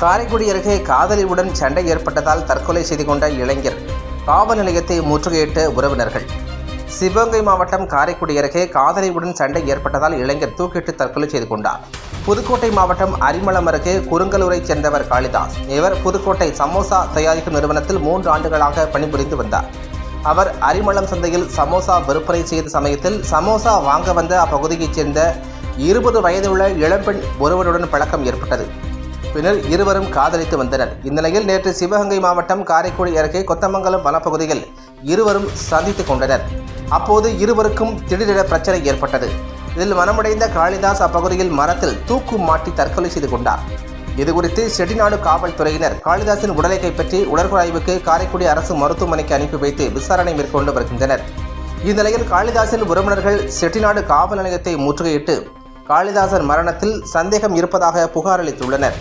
காரைக்குடி அருகே காதலியுடன் சண்டை ஏற்பட்டதால் தற்கொலை செய்து கொண்ட இளைஞர். காவல் நிலையத்தை முற்றுகையிட்ட உறவினர்கள். சிவகங்கை மாவட்டம் காரைக்குடி அருகே காதலியுடன் சண்டை ஏற்பட்டதால் இளைஞர் தூக்கிட்டு தற்கொலை செய்து கொண்டார். புதுக்கோட்டை மாவட்டம் அரிமளம் அருகே குறுங்கலூரைச் சேர்ந்தவர் காளிதாஸ். இவர் புதுக்கோட்டை சமோசா தயாரிக்கும் நிறுவனத்தில் மூன்று ஆண்டுகளாக பணிபுரிந்து வந்தார். அவர் அரிமளம் சந்தையில் சமோசா விற்பனை செய்த சமயத்தில் சமோசா வாங்க வந்த அப்பகுதியைச் சேர்ந்த இருபது வயதுள்ள இளம்பெண் ஒருவருடன் பழக்கம் ஏற்பட்டது. பின்னர் இருவரும் காதலித்து வந்தனர். இந்நிலையில் நேற்று சிவகங்கை மாவட்டம் காரைக்குடி அருகே கொத்தமங்கலம் வனப்பகுதியில் இருவரும் சந்தித்துக் கொண்டனர். அப்போது இருவருக்கும் திடீரென பிரச்சனை ஏற்பட்டது. இதில் மனமுடைந்த காளிதாஸ் அப்பகுதியில் மரத்தில் தூக்கு மாட்டி தற்கொலை செய்து கொண்டார். இதுகுறித்து செட்டிநாடு காவல்துறையினர் காளிதாசின் உடலை கைப்பற்றி உடற்குழாய்வுக்கு காரைக்குடி அரசு மருத்துவமனைக்கு அனுப்பி வைத்து விசாரணை மேற்கொண்டு வருகின்றனர். இந்நிலையில் காளிதாசின் உறவினர்கள் செட்டிநாடு காவல் நிலையத்தை முற்றுகையிட்டு காளிதாசன் மரணத்தில் சந்தேகம் இருப்பதாக புகார் அளித்துள்ளனர்.